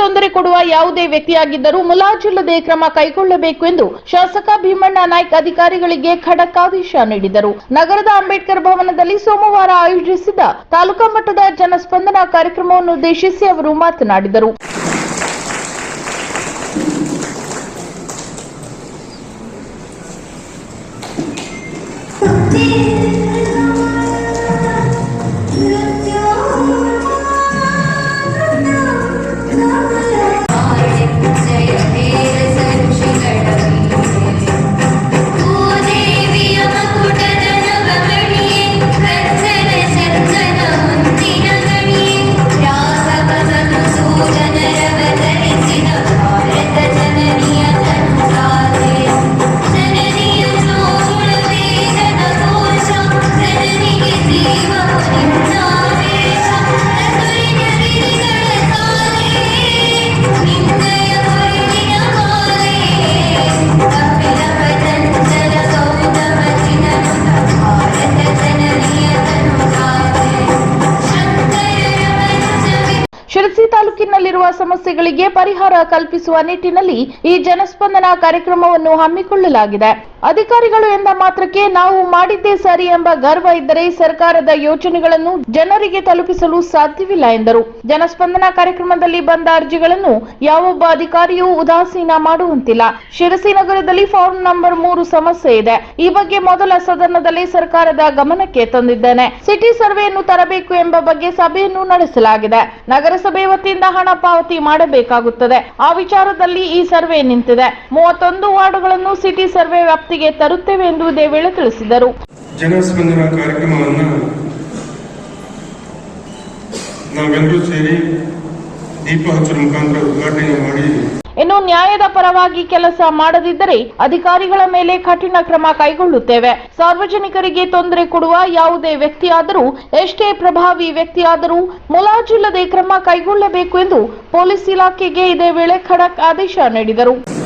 ತೊಂದರೆ ಕೊಡುವ ಯಾವುದೇ ವ್ಯಕ್ತಿಯಾಗಿದ್ದರೂ ಮುಲಾಜಿಲ್ಲದೆ ಕ್ರಮ ಕೈಗೊಳ್ಳಬೇಕು ಎಂದು ಶಾಸಕ ಭೀಮಣ್ಣ ನಾಯ್ಕ್ ಅಧಿಕಾರಿಗಳಿಗೆ ಖಡಕ್ ಆದೇಶ ನೀಡಿದರು. ನಗರದ ಅಂಬೇಡ್ಕರ್ ಭವನದಲ್ಲಿ ಸೋಮವಾರ ಆಯೋಜಿಸಿದ ತಾಲೂಕಾ ಮಟ್ಟದ ಜನಸ್ಪಂದನ ಕಾರ್ಯಕ್ರಮವನ್ನು ಉದ್ದೇಶಿಸಿ ಅವರು ಮಾತನಾಡಿದರು. ಮನುಜವಿ ಶಿರಸಿ ತಾಲೂಕಿನಲ್ಲಿರುವ ಸಮಸ್ಯೆಗಳಿಗೆ ಪರಿಹಾರ ಕಲ್ಪಿಸುವ ನಿಟ್ಟಿನಲ್ಲಿ ಈ ಜನಸ್ಪಂದನ ಕಾರ್ಯಕ್ರಮವನ್ನು ಹಮ್ಮಿಕೊಳ್ಳಲಾಗಿದೆ. ಅಧಿಕಾರಿಗಳು ಎಂದ ಮಾತ್ರಕ್ಕೆ ನಾವು ಮಾಡಿದ್ದೇ ಸರಿ ಎಂಬ ಗರ್ವ ಇದ್ದರೆ ಸರ್ಕಾರದ ಯೋಜನೆಗಳನ್ನು ಜನರಿಗೆ ತಲುಪಿಸಲು ಸಾಧ್ಯವಿಲ್ಲ ಎಂದರು. ಜನಸ್ಪಂದನ ಕಾರ್ಯಕ್ರಮದಲ್ಲಿ ಬಂದ ಅರ್ಜಿಗಳನ್ನು ಯಾವೊಬ್ಬ ಅಧಿಕಾರಿಯೂ ಉದಾಸೀನ ಮಾಡುವಂತಿಲ್ಲ. ಶಿರಸಿ ನಗರದಲ್ಲಿ ಫಾರ್ಮ್ ನಂಬರ್ ಮೂರು ಸಮಸ್ಯೆ ಇದೆ. ಈ ಬಗ್ಗೆ ಮೊದಲ ಸದನದಲ್ಲಿ ಸರ್ಕಾರದ ಗಮನಕ್ಕೆ ತಂದಿದ್ದೇನೆ. ಸಿಟಿ ಸರ್ವೆಯನ್ನು ತರಬೇಕು ಎಂಬ ಬಗ್ಗೆ ಸಭೆಯನ್ನು ನಡೆಸಲಾಗಿದೆ. ನಗರಸಭೆ ವತಿಯಿಂದ ಹಣ ಪಾವತಿ ಮಾಡಬೇಕಾಗುತ್ತದೆ. ಆ ವಿಚಾರದಲ್ಲಿ ಈ ಸರ್ವೆ ನಿಂತಿದೆ. ಮೂವತ್ತೊಂದು ವಾರ್ಡುಗಳನ್ನು ಸಿಟಿ ಸರ್ವೆ ವ್ಯಾಪ್ತಿಗೆ ತರುತ್ತೇವೆ ಎಂದು ಇದೇ ವೇಳೆ ತಿಳಿಸಿದರು ಜನಸ್ಪಂದನ ಕಾರ್ಯಕ್ರಮವನ್ನು ನಾವೆಲ್ಲರೂ ಸೇರಿ ದೀಪ ಹಚ್ಚರ ಮುಖಾಂತರ ಉದ್ಘಾಟನೆ ಮಾಡಿ. ಇನ್ನು ನ್ಯಾಯದ ಪರವಾಗಿ ಕೆಲಸ ಮಾಡದಿದ್ದರೆ ಅಧಿಕಾರಿಗಳ ಮೇಲೆ ಕಠಿಣ ಕ್ರಮ ಕೈಗೊಳ್ಳುತ್ತೇವೆ. ಸಾರ್ವಜನಿಕರಿಗೆ ತೊಂದರೆ ಕೊಡುವ ಯಾವುದೇ ವ್ಯಕ್ತಿಯಾದರೂ, ಎಷ್ಟೇ ಪ್ರಭಾವಿ ವ್ಯಕ್ತಿಯಾದರೂ ಮುಲಾಜಿಲ್ಲದೆ ಕ್ರಮ ಕೈಗೊಳ್ಳಬೇಕು ಎಂದು ಪೊಲೀಸ್ ಇಲಾಖೆಗೆ ಇದೇ ವೇಳೆ ಖಡಕ್ ಆದೇಶ ನೀಡಿದರು.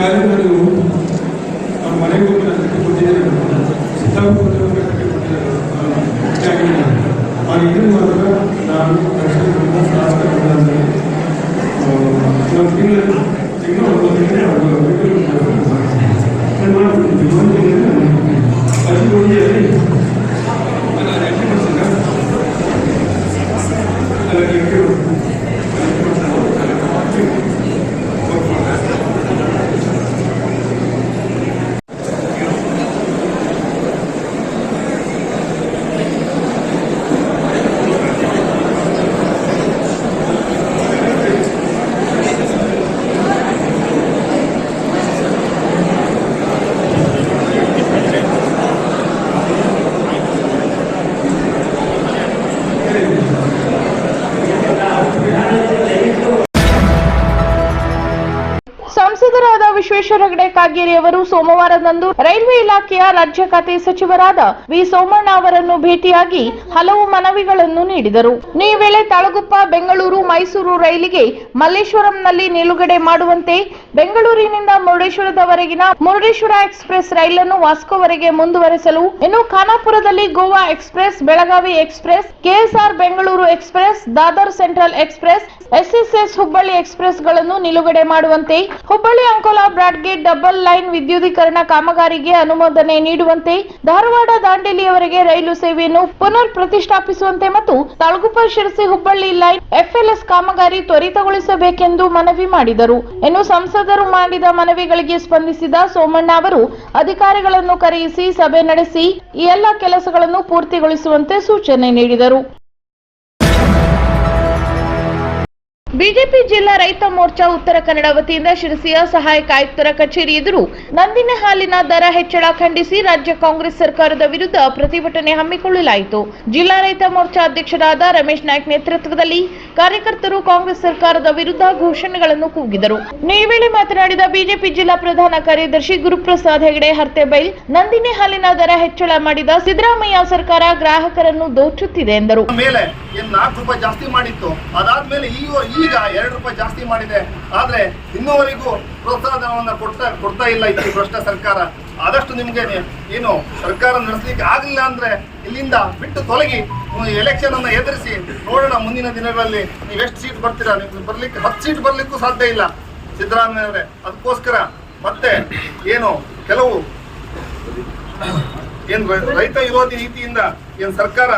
ಈಗಾಗಲೇ ನೀವು ಸಂಸದರಾದ ವಿಶ್ವೇಶ್ವರ ಹೆಗಡೆ ಕಾಗೇರಿ ಅವರು ಸೋಮವಾರದಂದು ರೈಲ್ವೆ ಇಲಾಖೆಯ ರಾಜ್ಯ ಖಾತೆ ಸಚಿವರಾದ ವಿ ಸೋಮಣ್ಣ ಅವರನ್ನು ಭೇಟಿಯಾಗಿ ಹಲವು ಮನವಿಗಳನ್ನು ನೀಡಿದರು. ಈ ವೇಳೆ ತಾಳಗುಪ್ಪ, ಬೆಂಗಳೂರು, ಮೈಸೂರು ರೈಲಿಗೆ ಮಲ್ಲೇಶ್ವರಂನಲ್ಲಿ ನಿಲುಗಡೆ ಮಾಡುವಂತೆ ಬೆಂಗಳೂರಿನಿಂದ ಮುರುಡೇಶ್ವರದವರೆಗಿನ ಮುರುಡೇಶ್ವರ ಎಕ್ಸ್ಪ್ರೆಸ್ ರೈಲನ್ನು ವಾಸ್ಕೋವರೆಗೆ ಮುಂದುವರೆಸಲು, ಇನ್ನು ಖಾನಾಪುರದಲ್ಲಿ Goa express, Belagavi express, K S R Bengaluru express, Dadar central express, S S S Hubballi ಎಕ್ಸ್ಪ್ರೆಸ್ಗಳನ್ನು ನಿಲುಗಡೆ ಮಾಡುವಂತೆ Hubballi Ankola broad gauge double line ವಿದ್ಯುದೀಕರಣ ಕಾಮಗಾರಿಗೆ ಅನುಮೋದನೆ ನೀಡುವಂತೆ ಧಾರವಾಡ ದಾಂಡೇಲಿಯವರೆಗೆ ರೈಲು ಸೇವೆಯನ್ನು ಪುನರ್ ಪ್ರತಿಷ್ಠಾಪಿಸುವಂತೆ ಮತ್ತು Talaguppa Sirsi Hubballi line F L S ಕಾಮಗಾರಿ ತ್ವರಿತಗೊಳಿಸಬೇಕೆಂದು ಮನವಿ ಮಾಡಿದರು. ಇನ್ನು ಸಂಸದರು ಮಾಡಿದ ಮನವಿಗಳಿಗೆ ಸ್ಪಂದಿಸಿದ ಸೋಮಣ್ಣ ಅವರು, ಅಧಿಕಾರಿಗಳನ್ನು ಕರೆಯಿಸಿ ಸಭೆ ನಡೆಸಿ, ಈ ಎಲ್ಲ ಕೆಲಸಗಳನ್ನು ಪೂರ್ತಿಗೊಳಿಸುವಂತೆ ಸೂಚನೆ ನೀಡಿದರು. ಬಿಜೆಪಿ ಜಿಲ್ಲಾ ರೈತ ಮೋರ್ಚಾ ಉತ್ತರ ಕನ್ನಡ ವತಿಯಿಂದ ಶಿರಸಿಯ ಸಹಾಯಕ ಆಯುಕ್ತರ ಕಚೇರಿ ಎದುರು ನಂದಿನ ಹಾಲಿನ ದರ ಹೆಚ್ಚಳ ಖಂಡಿಸಿ ರಾಜ್ಯ ಕಾಂಗ್ರೆಸ್ ಸರ್ಕಾರದ ವಿರುದ್ಧ ಪ್ರತಿಭಟನೆ ಹಮ್ಮಿಕೊಳ್ಳಲಾಯಿತು. ಜಿಲ್ಲಾ ರೈತ ಮೋರ್ಚಾ ಅಧ್ಯಕ್ಷರಾದ ರಮೇಶ್ ನಾಯ್ಕ್ ನೇತೃತ್ವದಲ್ಲಿ ಕಾರ್ಯಕರ್ತರು ಕಾಂಗ್ರೆಸ್ ಸರ್ಕಾರದ ವಿರುದ್ಧ ಘೋಷಣೆಗಳನ್ನು ಕೂಗಿದರು. ಈ ವೇಳೆ ಮಾತನಾಡಿದ ಬಿಜೆಪಿ ಜಿಲ್ಲಾ ಪ್ರಧಾನ ಕಾರ್ಯದರ್ಶಿ ಗುರುಪ್ರಸಾದ್ ಹೆಗಡೆ ಹರ್ತೆಬೈಲ್ ನಂದಿನಿ ಹಾಲಿನ ದರ ಹೆಚ್ಚಳ ಮಾಡಿದ ಸಿದ್ದರಾಮಯ್ಯ ಸರ್ಕಾರ ಗ್ರಾಹಕರನ್ನು ದೋಚುತ್ತಿದೆ ಎಂದರು. ಈಗ ಎರಡು ರೂಪಾಯಿ ಜಾಸ್ತಿ ಮಾಡಿದೆ. ಆದ್ರೆ ಇನ್ನೂವರೆಗೂ ಪ್ರೋತ್ಸಾಹಧನವನ್ನ ಕೊಡ್ತಾ ಕೊಡ್ತಾ ಇಲ್ಲ ಈ ಭ್ರಷ್ಟ ಸರ್ಕಾರ. ಆದಷ್ಟು ನಿಮ್ಗೆ ಏನು ಸರ್ಕಾರ ನಡೆಸಲಿಕ್ಕೆ ಆಗಲಿಲ್ಲ ಅಂದ್ರೆ ಇಲ್ಲಿಂದ ಬಿಟ್ಟು ತೊಲಗಿ ಎಲೆಕ್ಷನ್ ಅನ್ನ ಎದುರಿಸಿ ನೋಡೋಣ ಮುಂದಿನ ದಿನಗಳಲ್ಲಿ ನೀವು ಎಷ್ಟು ಸೀಟ್ ಬರ್ತೀರಾ? ನೀವು ಬರ್ಲಿಕ್ಕೆ ಹತ್ತು ಸೀಟ್ ಬರ್ಲಿಕ್ಕೂ ಸಾಧ್ಯ ಇಲ್ಲ. ಸಿದ್ದರಾಮಯ್ಯ ಅವರೇ, ಅದಕ್ಕೋಸ್ಕರ ಮತ್ತೆ ಏನು ಕೆಲವು ಏನ್ ರೈತ ವಿರೋಧಿ ನೀತಿಯಿಂದ ಏನ್ ಸರ್ಕಾರ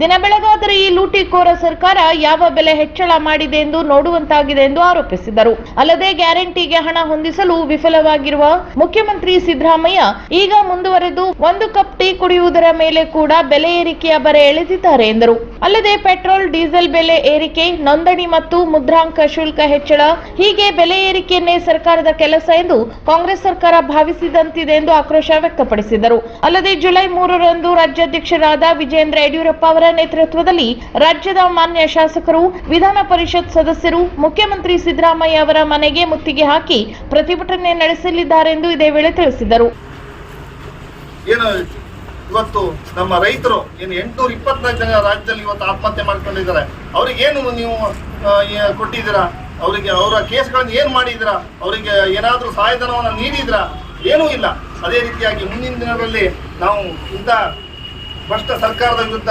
ದಿನ ಬೆಳಗಾದರೆ ಈ ಲೂಟಿಕೋರ ಸರ್ಕಾರ ಯಾವ ಬೆಲೆ ಹೆಚ್ಚಳ ಮಾಡಿದೆ ಎಂದು ನೋಡುವಂತಾಗಿದೆ ಎಂದು ಆರೋಪಿಸಿದರು. ಅಲ್ಲದೆ ಗ್ಯಾರಂಟಿಗೆ ಹಣ ಹೊಂದಿಸಲು ವಿಫಲವಾಗಿರುವ ಮುಖ್ಯಮಂತ್ರಿ ಸಿದ್ದರಾಮಯ್ಯ ಈಗ ಮುಂದುವರೆದು ಒಂದು ಕಪ್ ಟೀ ಕುಡಿಯುವುದರ ಮೇಲೆ ಕೂಡ ಬೆಲೆ ಏರಿಕೆಯ ಬರೆ ಎಳೆದಿದ್ದಾರೆ ಎಂದರು. ಅಲ್ಲದೆ ಪೆಟ್ರೋಲ್, ಡೀಸೆಲ್ ಬೆಲೆ ಏರಿಕೆ, ನೋಂದಣಿ ಮತ್ತು ಮುದ್ರಾಂಕ ಶುಲ್ಕ ಹೆಚ್ಚಳ ಹೀಗೆ ಬೆಲೆ ಏರಿಕೆಯನ್ನೇ ಸರ್ಕಾರದ ಕೆಲಸ ಎಂದು ಕಾಂಗ್ರೆಸ್ ಸರ್ಕಾರ ಭಾವಿಸಿದಂತಿದೆ ಎಂದು ಆಕ್ರೋಶ ವ್ಯಕ್ತಪಡಿಸಿದರು. ಅಲ್ಲದೆ ಜುಲೈ ಮೂರರಂದು ರಾಜ್ಯಾಧ್ಯಕ್ಷರಾದ ವಿಜೇಂದ್ರ ಯಡಿಯೂರಪ್ಪ ಅವರ ನೇತೃತ್ವದಲ್ಲಿ ರಾಜ್ಯದ ಮಾನ್ಯ ಶಾಸಕರು, ವಿಧಾನ ಪರಿಷತ್ ಸದಸ್ಯರು, ಮುಖ್ಯಮಂತ್ರಿ ಸಿದ್ದರಾಮಯ್ಯ ಅವರ ಮನೆಗೆ ಮುತ್ತಿಗೆ ಹಾಕಿ ಪ್ರತಿಭಟನೆ ನಡೆಸಲಿದ್ದಾರೆ ಎಂದು ಇದೇ ವೇಳೆ ತಿಳಿಸಿದರು. ಇವತ್ತು ನಮ್ಮ ರೈತರು ಏನು ಎಂಟುನೂರ ಇಪ್ಪತ್ನಾಲ್ಕು ಜನ ರಾಜ್ಯದಲ್ಲಿ ಇವತ್ತು ಆತ್ಮಹತ್ಯೆ ಮಾಡ್ಕೊಂಡಿದ್ದಾರೆ. ಅವ್ರಿಗೆ ಏನು ನೀವು ಕೊಟ್ಟಿದ್ದೀರಾ? ಅವರಿಗೆ ಅವರ ಕೇಸ್ಗಳನ್ನು ಏನು ಮಾಡಿದಿರಾ ಅವರಿಗೆ ಏನಾದರೂ ಸಹಾಯಧನವನ್ನು ನೀಡಿದ್ರಾ ಏನೂ ಇಲ್ಲ. ಅದೇ ರೀತಿಯಾಗಿ ಮುಂದಿನ ದಿನಗಳಲ್ಲಿ ನಾವು ಇಂಥ ಭ್ರಷ್ಟ ಸರ್ಕಾರದ ವಿರುದ್ಧ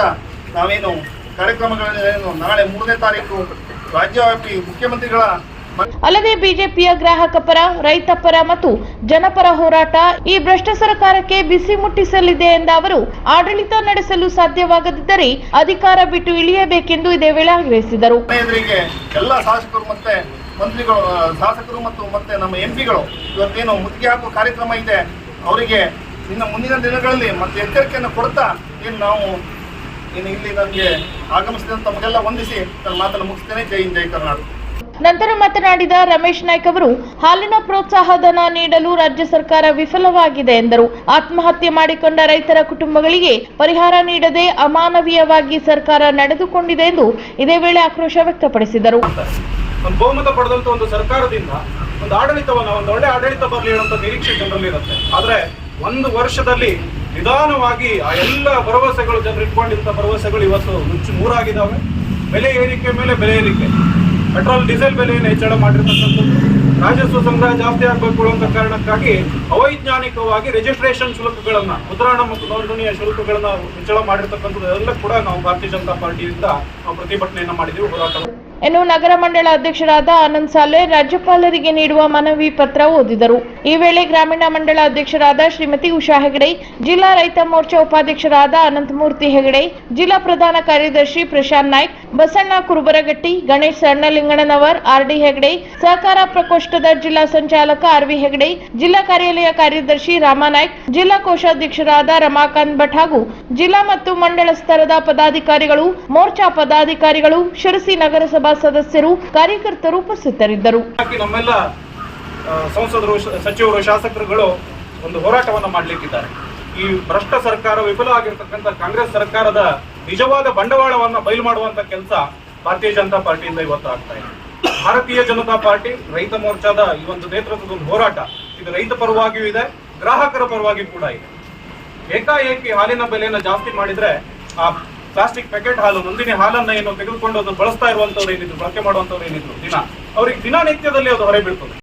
ನಾವೇನು ಕಾರ್ಯಕ್ರಮಗಳನ್ನು ನಾಳೆ ಮೂರನೇ ತಾರೀಕು ರಾಜ್ಯವ್ಯಾಪಿ ಮುಖ್ಯಮಂತ್ರಿಗಳ ಅಲ್ಲದೆ ಬಿಜೆಪಿಯ ಗ್ರಾಹಕ ಪರ ರೈತ ಪರ ಮತ್ತು ಜನಪರ ಹೋರಾಟ ಈ ಭ್ರಷ್ಟ ಸರ್ಕಾರಕ್ಕೆ ಬಿಸಿ ಮುಟ್ಟಿಸಲಿದೆ ಎಂದ ಅವರು ಆಡಳಿತ ನಡೆಸಲು ಸಾಧ್ಯವಾಗದಿದ್ದರೆ ಅಧಿಕಾರ ಬಿಟ್ಟು ಇಳಿಯಬೇಕೆಂದು ಇದೇ ವೇಳೆ ಆಗ್ರಹಿಸಿದರು. ಎಲ್ಲ ಶಾಸಕರು ಮತ್ತೆ ಮಂತ್ರಿಗಳು ಶಾಸಕರು ಮತ್ತು ಮತ್ತೆ ನಮ್ಮ ಎಂಪಿಗಳು ಇವತ್ತೇನು ಮುತ್ತಿಗೆ ಹಾಕುವ ಕಾರ್ಯಕ್ರಮ ಇದೆ ಅವರಿಗೆ ಇನ್ನು ಮುಂದಿನ ದಿನಗಳಲ್ಲಿ ಮತ್ತೆ ಎಚ್ಚರಿಕೆಯನ್ನು ಕೊಡ್ತಾ ಏನು ನಾವು ಇನ್ನು ಇಲ್ಲಿ ನನಗೆ ಆಗಮಿಸಿದಂತ ತಮಗೆಲ್ಲ ವಂದಿಸಿ ನನ್ನ ಮಾತನ್ನು ಮುಗಿಸ್ತೇನೆ. ಜೈ ಹಿಂದ್ ಜೈ ಕರ್ನಾಟಕ. ನಂತರ ಮಾತನಾಡಿದ ರಮೇಶ್ ನಾಯ್ಕ ಅವರು ಹಾಲಿನ ಪ್ರೋತ್ಸಾಹಧನ ನೀಡಲು ರಾಜ್ಯ ಸರ್ಕಾರ ವಿಫಲವಾಗಿದೆ ಎಂದರು. ಆತ್ಮಹತ್ಯೆ ಮಾಡಿಕೊಂಡ ರೈತರ ಕುಟುಂಬಗಳಿಗೆ ಪರಿಹಾರ ನೀಡದೆ ಅಮಾನವೀಯವಾಗಿ ಸರ್ಕಾರ ನಡೆದುಕೊಂಡಿದೆ ಎಂದು ಇದೇ ವೇಳೆ ಆಕ್ರೋಶ ವ್ಯಕ್ತಪಡಿಸಿದರು. ಒಂದು ಬಹುಮತ ಪಡೆದಂತ ಒಂದು ಸರ್ಕಾರದಿಂದ ಒಂದು ಆಡಳಿತವನ್ನ ಒಂದು ಒಳ್ಳೆ ಆಡಳಿತ ಬರಲಿ ಅನ್ನೋ ನಿರೀಕ್ಷೆ ಜನರಲ್ಲಿ ಇರುತ್ತೆ. ಆದ್ರೆ ಒಂದು ವರ್ಷದಲ್ಲಿ ನಿಧಾನವಾಗಿ ಆ ಎಲ್ಲ ಭರವಸೆಗಳು ಜನರು ಇಟ್ಕೊಂಡಿದ್ದ ಭರವಸೆಗಳು ಇವತ್ತು ನುಚ್ಚು ಮೂರಾಗಿದ್ದಾವೆ ಬೆಲೆ ಏರಿಕೆ ಮೇಲೆ ಬೆಲೆ ಏರಿಕೆ. ಪೆಟ್ರೋಲ್, ಡೀಸೆಲ್ ಬೆಲೆಯನ್ನು ಹೆಚ್ಚಳ ಮಾಡಿರ್ತಕ್ಕಂಥದ್ದು. ರಾಜಸ್ವ ಸಂಗ್ರಹ ಜಾಸ್ತಿ ಆಗಬೇಕು ಅಂತ ಕಾರಣಕ್ಕಾಗಿ ಅವೈಜ್ಞಾನಿಕವಾಗಿ ರಿಜಿಸ್ಟ್ರೇಷನ್ ಶುಲ್ಕಗಳನ್ನು, ಮುದ್ರಣ ಮತ್ತು ನೋಂದಣಿಯ ಶುಲ್ಕಗಳನ್ನ ಹೆಚ್ಚಳ ಮಾಡಿರ್ತಕ್ಕಂಥದ್ದು ಎಲ್ಲ ಕೂಡ ನಾವು ಭಾರತೀಯ ಜನತಾ ಪಾರ್ಟಿಯಿಂದ ನಾವು ಪ್ರತಿಭಟನೆಯನ್ನು ಮಾಡಿದ್ದೀವಿ ಹೋರಾಟ ಇನ್ನು ನಗರ ಮಂಡಳ ಅಧ್ಯಕ್ಷರಾದ ಆನಂದ್ ಸಾಲೆ ರಾಜ್ಯಪಾಲರಿಗೆ ನೀಡುವ ಮನವಿ ಪತ್ರ ಓದಿದರು. ಈ ವೇಳೆ ಗ್ರಾಮೀಣ ಮಂಡಳ ಅಧ್ಯಕ್ಷರಾದ ಶ್ರೀಮತಿ ಉಷಾ ಹೆಗಡೆ, ಜಿಲ್ಲಾ ರೈತ ಮೋರ್ಚಾ ಉಪಾಧ್ಯಕ್ಷರಾದ ಅನಂತಮೂರ್ತಿ ಹೆಗಡೆ, ಜಿಲ್ಲಾ ಪ್ರಧಾನ ಕಾರ್ಯದರ್ಶಿ ಪ್ರಶಾಂತ್ ನಾಯ್ಕ್ ಬಸಣ್ಣ ಕುರುಬರಗಟ್ಟಿ, ಗಣೇಶ್ ಸಣ್ಣಲಿಂಗಣ್ಣನವರ್ ಆರ್ಡಿ ಹೆಗಡೆ, ಸಹಕಾರ ಪ್ರಕೋಷ್ಠದ ಜಿಲ್ಲಾ ಸಂಚಾಲಕ ಆರ್ ವಿ ಹೆಗಡೆ, ಜಿಲ್ಲಾ ಕಾರ್ಯಾಲಯ ಕಾರ್ಯದರ್ಶಿ ರಾಮಾನಾಯ್ಕ್, ಜಿಲ್ಲಾ ಕೋಶಾಧ್ಯಕ್ಷರಾದ ರಮಾಕಾಂತ್ ಭಟ್ ಹಾಗೂ ಜಿಲ್ಲಾ ಮತ್ತು ಮಂಡಳ ಸ್ತರದ ಪದಾಧಿಕಾರಿಗಳು, ಮೋರ್ಚಾ ಪದಾಧಿಕಾರಿಗಳು, ಶಿರಸಿ ನಗರಸಭಾ ಸದಸ್ಯರು, ಕಾರ್ಯಕರ್ತರು ಉಪಸ್ಥಿತರಿದ್ದರು. ಸಂಸದರು ಸಚಿವರು, ಶಾಸಕರುಗಳು ಒಂದು ಹೋರಾಟವನ್ನು ಮಾಡಲಿಕ್ಕಿದ್ದಾರೆ. ಈ ಭ್ರಷ್ಟ ಸರ್ಕಾರ ವಿಫಲ ಆಗಿರ್ತಕ್ಕಂಥ ಕಾಂಗ್ರೆಸ್ ಸರ್ಕಾರದ ನಿಜವಾದ ಬಂಡವಾಳವನ್ನ ಬಯಲು ಮಾಡುವಂತ ಕೆಲಸ ಭಾರತೀಯ ಜನತಾ ಪಾರ್ಟಿಯಿಂದ ಇವತ್ತು ಆಗ್ತಾ ಇದೆ. ಭಾರತೀಯ ಜನತಾ ಪಾರ್ಟಿ, ರೈತ ಮೋರ್ಚಾದ ಈ ಒಂದು ನೇತೃತ್ವದ ಒಂದು ಹೋರಾಟ, ಇದು ರೈತ ಪರವಾಗಿಯೂ ಇದೆ, ಗ್ರಾಹಕರ ಪರವಾಗಿ ಕೂಡ ಇದೆ. ಏಕಾಏಕಿ ಹಾಲಿನ ಬೆಲೆಯನ್ನ ಜಾಸ್ತಿ ಮಾಡಿದ್ರೆ ಆ ಪ್ಲಾಸ್ಟಿಕ್ ಪ್ಯಾಕೆಟ್ ಹಾಲು, ನಂದಿನಿ ಹಾಲನ್ನ ಏನು ತೆಗೆದುಕೊಂಡು ಅದು ಬಳಸ್ತಾ ಇರುವಂತವ್ರು ಏನಿದ್ರು, ಬಳಕೆ ಮಾಡುವಂತವ್ರು ಏನಿದ್ರು, ದಿನ, ಅವ್ರಿಗೆ ದಿನನಿತ್ಯದಲ್ಲಿ ಅದು ಹೊರೆ ಬೀಳ್ತದೆ.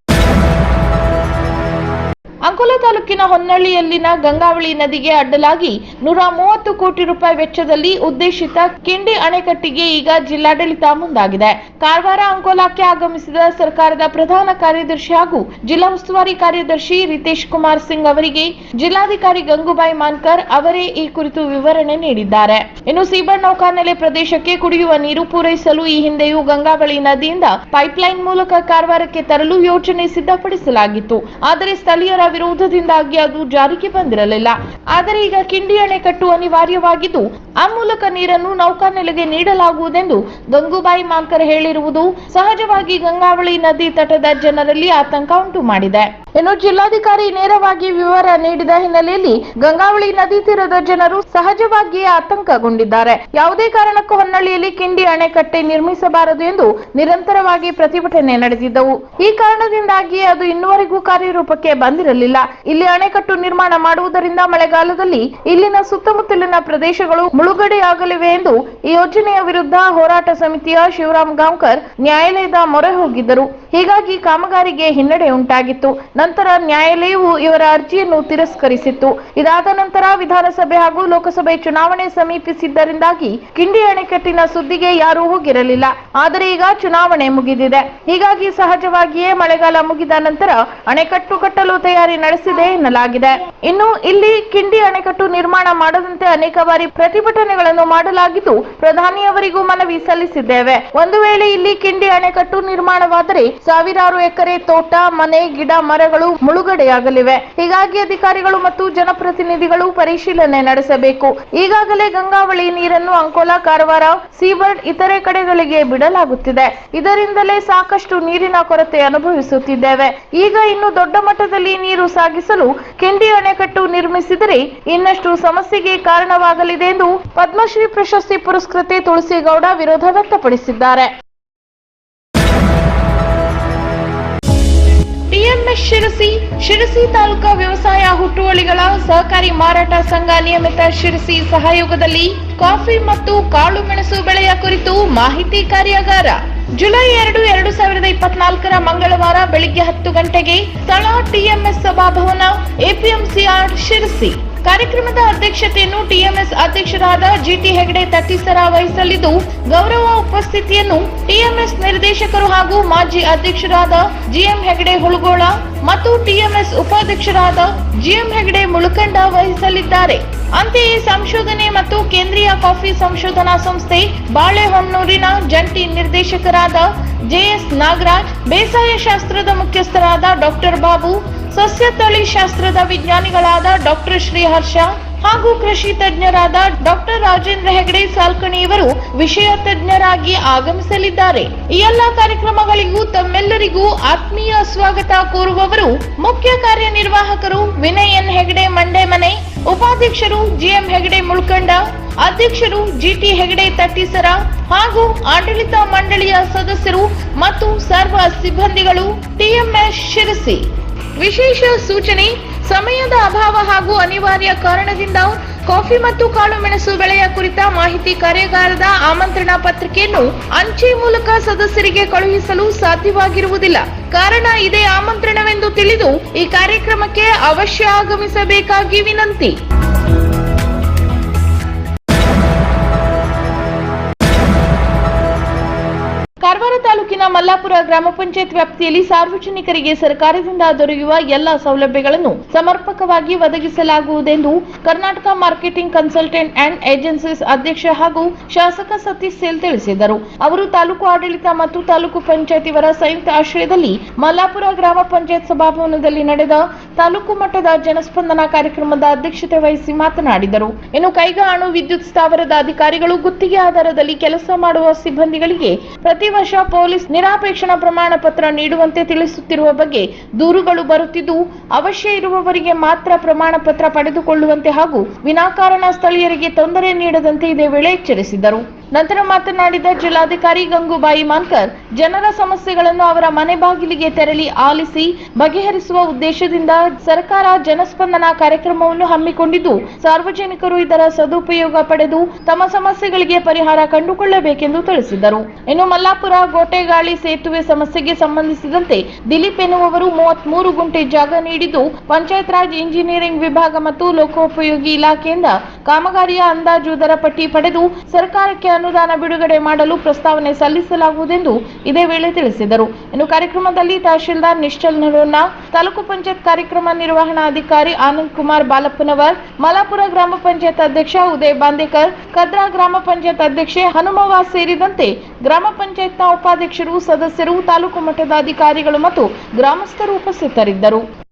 ಅಂಕೋಲ ತಾಲೂಕಿನ ಹೊನ್ನಳ್ಳಿಯಲ್ಲಿನ ಗಂಗಾವಳಿ ನದಿಗೆ ಅಡ್ಡಲಾಗಿ ನೂರ ಮೂವತ್ತು ಕೋಟಿ ರೂಪಾಯಿ ವೆಚ್ಚದಲ್ಲಿ ಉದ್ದೇಶಿತ ಕಿಂಡಿ ಅಣೆಕಟ್ಟಿಗೆ ಈಗ ಜಿಲ್ಲಾಡಳಿತ ಮುಂದಾಗಿದೆ. ಕಾರವಾರ ಅಂಕೋಲಾಕ್ಕೆ ಆಗಮಿಸಿದ ಸರ್ಕಾರದ ಪ್ರಧಾನ ಕಾರ್ಯದರ್ಶಿ ಹಾಗೂ ಜಿಲ್ಲಾ ಉಸ್ತುವಾರಿ ಕಾರ್ಯದರ್ಶಿ ರಿತೇಶ್ ಕುಮಾರ್ ಸಿಂಗ್ ಅವರಿಗೆ ಜಿಲ್ಲಾಧಿಕಾರಿ ಗಂಗೂಬಾಯಿ ಮಾನ್ಕರ್ ಅವರೇ ಈ ಕುರಿತು ವಿವರಣೆ ನೀಡಿದ್ದಾರೆ. ಇನ್ನು ಸೀಬರ್ ನೌಕಾನೆಲೆ ಪ್ರದೇಶಕ್ಕೆ ಕುಡಿಯುವ ನೀರು ಪೂರೈಸಲು ಈ ಹಿಂದೆಯೂ ಗಂಗಾವಳಿ ನದಿಯಿಂದ ಪೈಪ್ಲೈನ್ ಮೂಲಕ ಕಾರವಾರಕ್ಕೆ ತರಲು ಯೋಜನೆ ಸಿದ್ಧಪಡಿಸಲಾಗಿತ್ತು. ಆದರೆ ಸ್ಥಳೀಯರ ವಿರೋಧದಿಂದಾಗಿ ಅದು ಜಾರಿಗೆ ಬಂದಿರಲಿಲ್ಲ. ಆದರೆ ಈಗ ಕಿಂಡಿ ಅಣೆಕಟ್ಟು ಅನಿವಾರ್ಯವಾಗಿದ್ದು, ಆ ಮೂಲಕ ನೀರನ್ನು ನೌಕಾನೆಲೆಗೆ ನೀಡಲಾಗುವುದೆಂದು ಗಂಗೂಬಾಯಿ ಮಾಂಕರ್ ಹೇಳಿರುವುದು ಸಹಜವಾಗಿ ಗಂಗಾವಳಿ ನದಿ ತಟದ ಜನರಲ್ಲಿ ಆತಂಕ ಉಂಟು ಮಾಡಿದೆ ಇನ್ನು ಜಿಲ್ಲಾಧಿಕಾರಿ ನೇರವಾಗಿ ವಿವರ ನೀಡಿದ ಹಿನ್ನೆಲೆಯಲ್ಲಿ ಗಂಗಾವಳಿ ನದಿ ತೀರದ ಜನರು ಸಹಜವಾಗಿಯೇ ಆತಂಕಗೊಂಡಿದ್ದಾರೆ. ಯಾವುದೇ ಕಾರಣಕ್ಕೂ ಹೊನ್ನಳ್ಳಿಯಲ್ಲಿ ಕಿಂಡಿ ಅಣೆಕಟ್ಟೆ ನಿರ್ಮಿಸಬಾರದು ಎಂದು ನಿರಂತರವಾಗಿ ಪ್ರತಿಭಟನೆ ನಡೆದಿದ್ದವು. ಈ ಕಾರಣದಿಂದಾಗಿ ಅದು ಇನ್ನುವರೆಗೂ ಕಾರ್ಯರೂಪಕ್ಕೆ ಬಂದಿರಲಿಲ್ಲ. ಇಲ್ಲಿ ಅಣೆಕಟ್ಟು ನಿರ್ಮಾಣ ಮಾಡುವುದರಿಂದ ಮಳೆಗಾಲದಲ್ಲಿ ಇಲ್ಲಿನ ಸುತ್ತಮುತ್ತಲಿನ ಪ್ರದೇಶಗಳು ಮುಳುಗಡೆಯಾಗಲಿವೆ ಎಂದು ಈ ಯೋಜನೆಯ ವಿರುದ್ಧ ಹೋರಾಟ ಸಮಿತಿಯ ಶಿವರಾಮ್ ಗಾಂವ್ಕರ್ ನ್ಯಾಯಾಲಯದ ಮೊರೆ ಹೋಗಿದ್ದರು. ಹೀಗಾಗಿ ಕಾಮಗಾರಿಗೆ ಹಿನ್ನಡೆ ಉಂಟಾಗಿತ್ತು. ನಂತರ ನ್ಯಾಯಾಲಯವು ಇವರ ಅರ್ಜಿಯನ್ನು ತಿರಸ್ಕರಿಸಿತ್ತು. ಇದಾದ ನಂತರ ವಿಧಾನಸಭೆ ಹಾಗೂ ಲೋಕಸಭೆ ಚುನಾವಣೆ ಸಮೀಪಿಸಿದ್ದರಿಂದಾಗಿ ಕಿಂಡಿ ಅಣೆಕಟ್ಟಿನ ಸುದ್ದಿಗೆ ಯಾರೂ ಹೋಗಿರಲಿಲ್ಲ. ಆದರೆ ಈಗ ಚುನಾವಣೆ ಮುಗಿದಿದೆ. ಹೀಗಾಗಿ ಸಹಜವಾಗಿಯೇ ಮಳೆಗಾಲ ಮುಗಿದ ನಂತರ ಅಣೆಕಟ್ಟು ಕಟ್ಟಲು ತಯಾರಿ ನಡೆಸಿದೆ ಎನ್ನಲಾಗಿದೆ. ಇನ್ನು ಇಲ್ಲಿ ಕಿಂಡಿ ಅಣೆಕಟ್ಟು ನಿರ್ಮಾಣ ಮಾಡದಂತೆ ಅನೇಕ ಬಾರಿ ಪ್ರತಿಭಟನೆಗಳನ್ನು ಮಾಡಲಾಗಿದ್ದು ಪ್ರಧಾನಿಯವರಿಗೂ ಮನವಿ ಸಲ್ಲಿಸಿದ್ದೇವೆ. ಒಂದು ವೇಳೆ ಇಲ್ಲಿ ಕಿಂಡಿ ಅಣೆಕಟ್ಟು ನಿರ್ಮಾಣವಾದರೆ ಸಾವಿರಾರು ಎಕರೆ ತೋಟ, ಮನೆ, ಗಿಡ ಮರಗಳು ಮುಳುಗಡೆಯಾಗಲಿವೆ. ಹೀಗಾಗಿ ಅಧಿಕಾರಿಗಳು ಮತ್ತು ಜನಪ್ರತಿನಿಧಿಗಳು ಪರಿಶೀಲನೆ ನಡೆಸಬೇಕು. ಈಗಾಗಲೇ ಗಂಗಾವಳಿ ನೀರನ್ನು ಅಂಕೋಲಾ, ಕಾರವಾರ ಸೀಬರ್ಡ್ ಇತರೆ ಕಡೆಗಳಿಗೆ ಬಿಡಲಾಗುತ್ತಿದೆ. ಇದರಿಂದಲೇ ಸಾಕಷ್ಟು ನೀರಿನ ಕೊರತೆ ಅನುಭವಿಸುತ್ತಿದ್ದೇವೆ. ಈಗ ಇನ್ನು ದೊಡ್ಡ ಮಟ್ಟದಲ್ಲಿ ನೀರು ಸಾಗಿಸಲು ಕೆಂಡಿ ಅಣೆಕಟ್ಟು ನಿರ್ಮಿಸಿದರೆ ಇನ್ನಷ್ಟು ಸಮಸ್ಯೆಗೆ ಕಾರಣವಾಗಲಿದೆ ಎಂದು ಪದ್ಮಶ್ರೀ ಪ್ರಶಸ್ತಿ ಪುರಸ್ಕೃತಿ ತುಳಸಿಗೌಡ ವಿರೋಧ ವ್ಯಕ್ತಪಡಿಸಿದ್ದಾರೆ. ಟಿಎಂಎಸ್ ಶಿರಸಿ ಶಿರಸಿ ತಾಲೂಕಾ ವ್ಯವಸಾಯ ಹುಟ್ಟುವಳಿಗಳ ಸಹಕಾರಿ ಮಾರಾಟ ಸಂಘ ನಿಯಮಿತ ಶಿರಸಿ ಸಹಯೋಗದಲ್ಲಿ ಕಾಫಿ ಮತ್ತು ಕಾಳು ಮೆಣಸು ಬೆಳೆಯ ಕುರಿತು ಮಾಹಿತಿ ಕಾರ್ಯಾಗಾರ. ಜುಲೈ ಎರಡು ಎರಡು ಸಾವಿರದ ಇಪ್ಪತ್ನಾಲ್ಕರ ಮಂಗಳವಾರ ಬೆಳಿಗ್ಗೆ ಹತ್ತು ಗಂಟೆಗೆ ಸ್ಥಳ ಟಿಎಂಎಸ್ ಸಭಾಭವನ ಎಪಿಎಂಸಿ ಆರ್ಡ್ ಶಿರಸಿ. ಕಾರ್ಯಕ್ರಮದ ಅಧ್ಯಕ್ಷತೆಯನ್ನು ಟಿಎಂಎಸ್ ಅಧ್ಯಕ್ಷರಾದ ಜಿಟಿ ಹೆಗಡೆ ತತ್ತಿಸರ ವಹಿಸಲಿದ್ದು, ಗೌರವ ಉಪಸ್ಥಿತಿಯನ್ನು ಟಿಎಂಎಸ್ ನಿರ್ದೇಶಕರು ಹಾಗೂ ಮಾಜಿ ಅಧ್ಯಕ್ಷರಾದ ಜಿಎಂ ಹೆಗಡೆ ಹುಳಗೋಳ ಮತ್ತು ಟಿಎಂಎಸ್ ಉಪಾಧ್ಯಕ್ಷರಾದ ಜಿಎಂ ಹೆಗಡೆ ಮುಳುಕಂಡ ವಹಿಸಲಿದ್ದಾರೆ. ಅಂತೆಯೇ ಸಂಶೋಧನೆ ಮತ್ತು ಕೇಂದ್ರೀಯ ಕಾಫಿ ಸಂಶೋಧನಾ ಸಂಸ್ಥೆ ಬಾಳೆಹೊನ್ನೂರಿನ ಜಂಟಿ ನಿರ್ದೇಶಕರಾದ ಜೆಎಸ್ ನಾಗರಾಜ್ ಬೇಸಾಯ ಶಾಸ್ತ್ರದ ಮುಖ್ಯಸ್ಥರಾದ ಡಾಕ್ಟರ್ ಬಾಬು ಸಸ್ಯ ತಳಿ ಶಾಸ್ತ್ರದ ವಿಜ್ಞಾನಿಗಳಾದ ಡಾಕ್ಟರ್ ಶ್ರೀಹರ್ಷ ಹಾಗೂ ಕೃಷಿ ತಜ್ಞರಾದ ಡಾಕ್ಟರ್ ರಾಜೇಂದ್ರ ಹೆಗಡೆ ಸಾಲ್ಕಣಿ ಇವರು ವಿಷಯ ತಜ್ಞರಾಗಿ ಆಗಮಿಸಲಿದ್ದಾರೆ. ಈ ಎಲ್ಲಾ ಕಾರ್ಯಕ್ರಮಗಳಿಗೂ ತಮ್ಮೆಲ್ಲರಿಗೂ ಆತ್ಮೀಯ ಸ್ವಾಗತ ಕೋರುವವರು ಮುಖ್ಯ ಕಾರ್ಯನಿರ್ವಾಹಕರು ವಿನಯ್ ಎನ್ ಹೆಗಡೆ ಮಂಡೆಮನೆ ಉಪಾಧ್ಯಕ್ಷರು ಜಿಎಂ ಹೆಗಡೆ ಮುಳ್ಕಂಡ, ಅಧ್ಯಕ್ಷರು ಜಿಟಿ ಹೆಗಡೆ ತಟ್ಟಿಸರ ಹಾಗೂ ಆಡಳಿತ ಮಂಡಳಿಯ ಸದಸ್ಯರು ಮತ್ತು ಸರ್ವ ಸಿಬ್ಬಂದಿಗಳು ಟಿಎಂಎಸ್ ಶಿರಸಿ. ವಿಶೇಷ ಸೂಚನೆ, ಸಮಯದ ಅಭಾವ ಹಾಗೂ ಅನಿವಾರ್ಯ ಕಾರಣದಿಂದ ಕಾಫಿ ಮತ್ತು ಕಾಳು ಮೆಣಸು ಬೆಳೆಯ ಕುರಿತ ಮಾಹಿತಿ ಕಾರ್ಯಾಗಾರದ ಆಮಂತ್ರಣ ಪತ್ರಿಕೆಯನ್ನು ಅಂಚೆ ಮೂಲಕ ಸದಸ್ಯರಿಗೆ ಕಳುಹಿಸಲು ಸಾಧ್ಯವಾಗಿರುವುದಿಲ್ಲ. ಕಾರಣ ಇದೇ ಆಮಂತ್ರಣವೆಂದು ತಿಳಿದು ಈ ಕಾರ್ಯಕ್ರಮಕ್ಕೆ ಅವಶ್ಯ ಆಗಮಿಸಬೇಕಾಗಿ ವಿನಂತಿ. ಕಾರವಾರ ತಾಲೂಕಿನ ಮಲ್ಲಾಪುರ ಗ್ರಾಮ ಪಂಚಾಯತ್ ವ್ಯಾಪ್ತಿಯಲ್ಲಿ ಸಾರ್ವಜನಿಕರಿಗೆ ಸರ್ಕಾರದಿಂದ ದೊರೆಯುವ ಎಲ್ಲ ಸೌಲಭ್ಯಗಳನ್ನು ಸಮರ್ಪಕವಾಗಿ ಒದಗಿಸಲಾಗುವುದೆಂದು Karnataka marketing consultant and agencies ಅಧ್ಯಕ್ಷ ಹಾಗೂ ಶಾಸಕ ಸತೀಶ್ ಸೇಲ್ ತಿಳಿಸಿದರು. ಅವರು ತಾಲೂಕು ಆಡಳಿತ ಮತ್ತು ತಾಲೂಕು ಪಂಚಾಯತ್ ಇವರ ಸಂಯುಕ್ತ ಆಶ್ರಯದಲ್ಲಿ ಮಲ್ಲಾಪುರ ಗ್ರಾಮ ಪಂಚಾಯತ್ ಸಭಾಭವನದಲ್ಲಿ ನಡೆದ ತಾಲೂಕು ಮಟ್ಟದ ಜನಸ್ಪಂದನ ಕಾರ್ಯಕ್ರಮದ ಅಧ್ಯಕ್ಷತೆ ವಹಿಸಿ ಮಾತನಾಡಿದರು. ಇನ್ನು ಕೈಗಾಣು ವಿದ್ಯುತ್ ಸ್ಥಾವರದ ಅಧಿಕಾರಿಗಳು ಗುತ್ತಿಗೆ ಆಧಾರದಲ್ಲಿ ಕೆಲಸ ಮಾಡುವ ಸಿಬ್ಬಂದಿಗಳಿಗೆ ಪ್ರತಿ ವರ್ಷ ಪೊಲೀಸ್ ನಿರಾಪೇಕ್ಷಣ ಪ್ರಮಾಣ ಪತ್ರ ನೀಡುವಂತೆ ತಿಳಿಸುತ್ತಿರುವ ಬಗ್ಗೆ ದೂರುಗಳು ಬರುತ್ತಿದ್ದು, ಅವಶ್ಯ ಇರುವವರಿಗೆ ಮಾತ್ರ ಪ್ರಮಾಣ ಪತ್ರ ಪಡೆದುಕೊಳ್ಳುವಂತೆ ಹಾಗೂ ವಿನಾಕಾರಣ ಸ್ಥಳೀಯರಿಗೆ ತೊಂದರೆ ನೀಡದಂತೆ ಇದೇ ವೇಳೆ ಎಚ್ಚರಿಸಿದರು. ನಂತರ ಮಾತನಾಡಿದ ಜಿಲ್ಲಾಧಿಕಾರಿ ಗಂಗೂಬಾಯಿ ಮಾನ್ಕರ್, ಜನರ ಸಮಸ್ಯೆಗಳನ್ನು ಅವರ ಮನೆ ಬಾಗಿಲಿಗೆ ತೆರಳಿ ಆಲಿಸಿ ಬಗೆಹರಿಸುವ ಉದ್ದೇಶದಿಂದ ಸರ್ಕಾರ ಜನಸ್ಪಂದನ ಕಾರ್ಯಕ್ರಮವನ್ನು ಹಮ್ಮಿಕೊಂಡಿದ್ದು, ಸಾರ್ವಜನಿಕರು ಇದರ ಸದುಪಯೋಗ ಪಡೆದು ತಮ್ಮ ಸಮಸ್ಯೆಗಳಿಗೆ ಪರಿಹಾರ ಕಂಡುಕೊಳ್ಳಬೇಕೆಂದು ತಿಳಿಸಿದರು. ಇನ್ನು ಮಲ್ಲಾಪುರ ಗೋಟೆಗಾಳಿ ಸೇತುವೆ ಸಮಸ್ಯೆಗೆ ಸಂಬಂಧಿಸಿದಂತೆ ದಿಲೀಪ್ ಎನ್ನುವವರು ಮೂವತ್ಮೂರು ಗುಂಟೆ ಜಾಗ ನೀಡಿದ್ದು ಪಂಚಾಯತ್ ರಾಜ್ ಇಂಜಿನಿಯರಿಂಗ್ ವಿಭಾಗ ಮತ್ತು ಲೋಕೋಪಯೋಗಿ ಇಲಾಖೆಯಿಂದ ಕಾಮಗಾರಿಯ ಅಂದಾಜು ಪಟ್ಟಿ ಪಡೆದು ಸರ್ಕಾರಕ್ಕೆ ಅನುದಾನ ಬಿಡುಗಡೆ ಮಾಡಲು ಪ್ರಸ್ತಾವನೆ ಸಲ್ಲಿಸಲಾಗುವುದೆಂದು ಇದೇ ವೇಳೆ ತಿಳಿಸಿದರು. ಇನ್ನು ಕಾರ್ಯಕ್ರಮದಲ್ಲಿ ತಹಶೀಲ್ದಾರ್ ನಿಶ್ಚಲ್ ನರೋನ್ನ, ತಾಲೂಕು ಪಂಚಾಯತ್ ಕಾರ್ಯಕ್ರಮ ನಿರ್ವಹಣಾಧಿಕಾರಿ ಆನಂದ್ ಕುಮಾರ್ ಬಾಲಪ್ಪನವರ್, ಮಲಾಪುರ ಗ್ರಾಮ ಪಂಚಾಯತ್ ಅಧ್ಯಕ್ಷ ಉದಯ್ ಬಾಂದೇಕರ್, ಕದ್ರಾ ಗ್ರಾಮ ಪಂಚಾಯತ್ ಅಧ್ಯಕ್ಷೆ ಹನುಮವ ಸೇರಿದಂತೆ ಗ್ರಾಮ ಪಂಚಾಯತ್ನ ಉಪಾಧ್ಯಕ್ಷರು, ಸದಸ್ಯರು, ತಾಲೂಕು ಮಟ್ಟದ ಅಧಿಕಾರಿಗಳು ಮತ್ತು ಗ್ರಾಮಸ್ಥರು ಉಪಸ್ಥಿತರಿದ್ದರು.